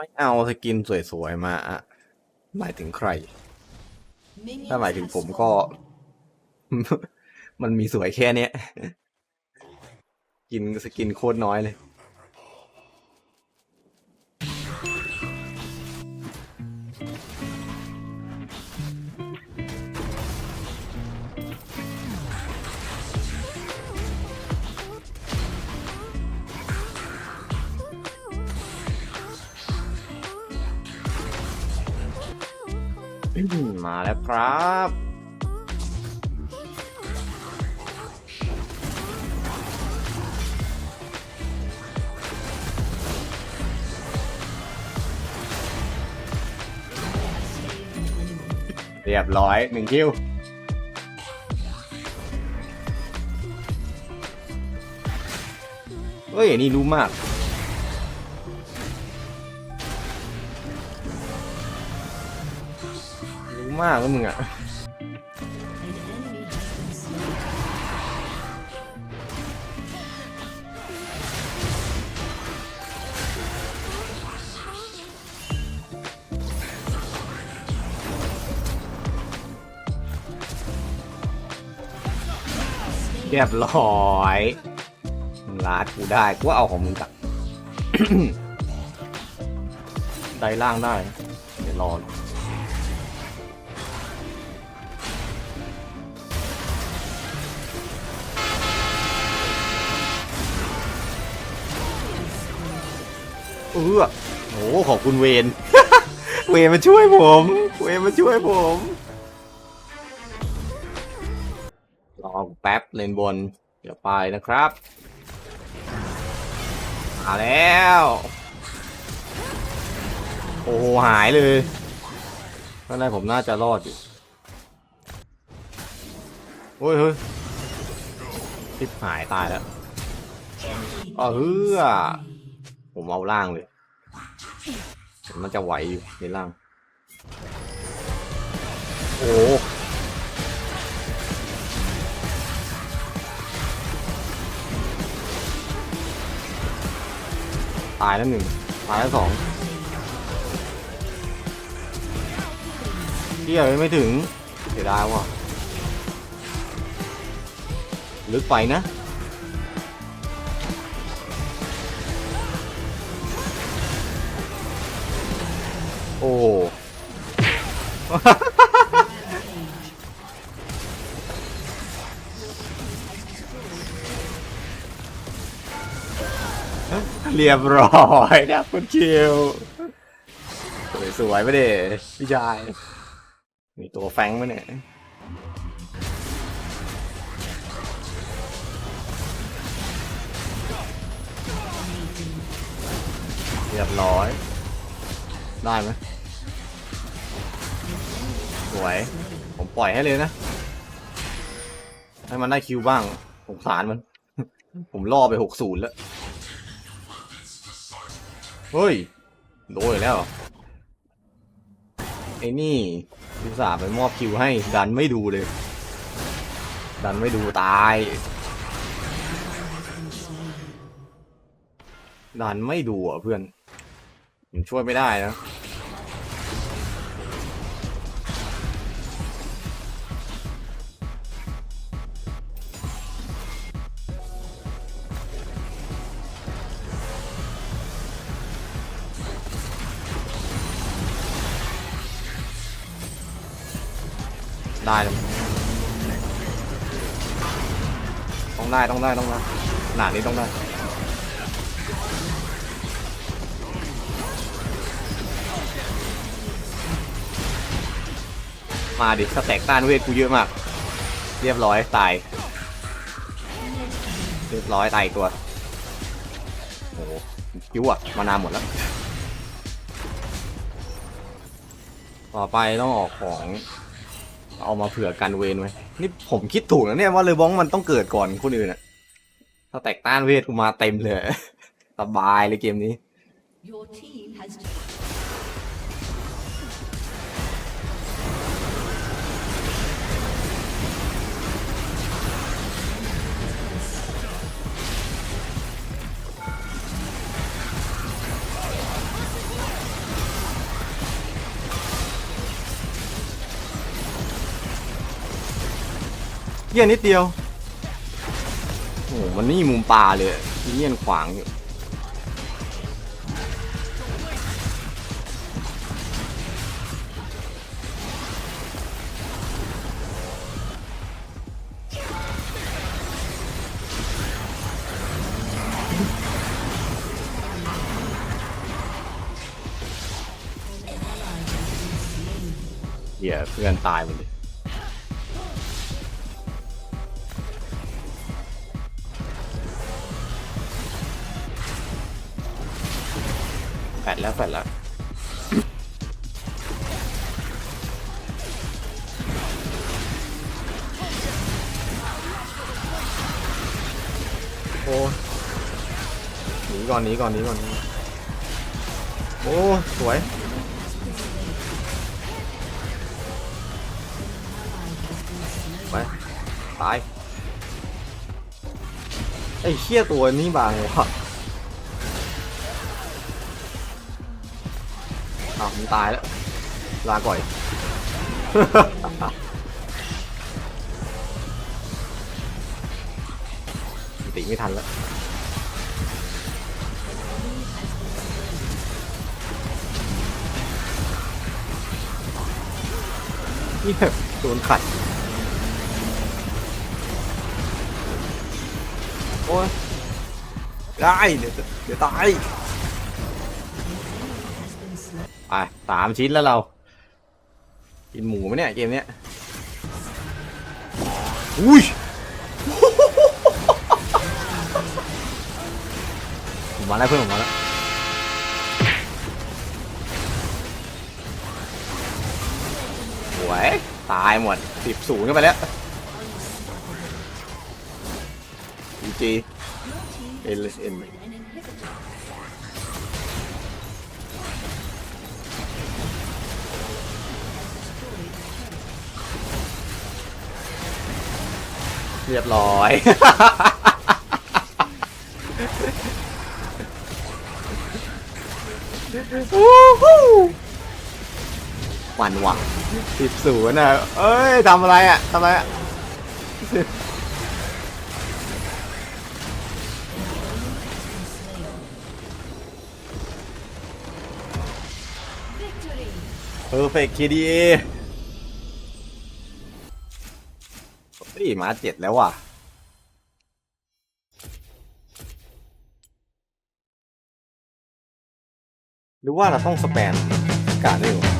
ไม่เอาสกินสวยๆมาอะหมายถึงใคร ถ้าหมายถึงผมก็ มันมีสวยแค่เนี้ย กินสกินโคตรน้อยเลย อืมมาแล้วครับ เรียบร้อยหนึ่งคิว เฮ้ย นี่รู้มาก มากแล้วมึงอะเรียบร้อยลาดกูได้กูเอาของมึงกลับ ได้ล่างได้ เดี๋ยวรอ เออโอ้ขอบคุณเวนเวนมาช่วยผม เวนมาช่วยผมรอแป๊บเลนบน เดี๋ยวไปนะครับ มาแล้ว โอ้โหหายเลยข้างในผมน่าจะรอดอยู่โอ้ยเฮ้ยทิปหายตายแล้วอ๋อเฮือ ผมเอาล่างเลย มันจะไหวอยู่ในล่าง โอ้ตายแล้วหนึ่งตายแล้วสองเที่ยไม่ถึงเสียดายว่ะลึกไปนะ โอ้เรียบร้อยนะคุณคิว สวยๆไปเด้พี่ชาย มีตัวแฟงไหมเนี่ยเรียบร้อย ได้ไหมสวย ผมปล่อยให้เลยนะ ให้มันได้คิวบ้างผมสารมัน ผมล่อไปหกศูนย์แล้ว เฮ้ย โดนอีกแล้วไอ้นี่พิศาไปมอบคิวให้ ดันไม่ดูเลย ดันไม่ดูตาย ดันไม่ดูอะเพื่อน ผมช่วยไม่ได้นะได้เลยต้องได้ต้องได้ต้องได้ขนานี้ต้องได้ มาดิสแต็กต้านเวทกูเยอะมาก เรียบร้อยตาย เรียบร้อยตายตัว โอ้โหคิวอะมานานหมดแล้ว ต่อไปต้องออกของเอามาเผื่อกันเวนไว้ นี่ผมคิดถูกนะเนี่ยว่าเลยบ้องมันต้องเกิดก่อนคนอื่นอะถ้าแตกต้านเวทกูมาเต็มเลย สบายเลยเกมนี้ เยี่ยนิดเดียว โอ้โหมันนี่มุมป่าเลยมีเงี้ยนขวางอยู่เหี้ยเพื่อนตายหมดเลย ดแล้วแฟดแล้วโอ้หนีก่อนหนีก่อนหนีก่อนหนีก่อนโอ้สวยไปตายไอ้เชี่ยตัวนี้บางวะ อ้าวมันตายแล้ว ลาก่อย ติไม่ทันแล้ว นี่แบบโดนขัด โอ้ยได้เดี๋ยวเดี๋ยวตาย ไปสามชิ้นแล้วเรา กินหมูไหมเนี่ยเกมเนี้ยอุ้ยผมมาแล้วเพื่อนผมมาแล้วสวยตายหมดสิบศูนย์กันไปแล้วจีจีเอ็นเอ็น เรียบร้อย หวันหวังสิบศูนย์อะเอ้ยทำอะไรอะทำอะไรอะ Victory. เพอร์เฟกต์ KDA มาเจ็ดแล้วว่ะ หรือว่าเราต้องสแปนการได้หรอ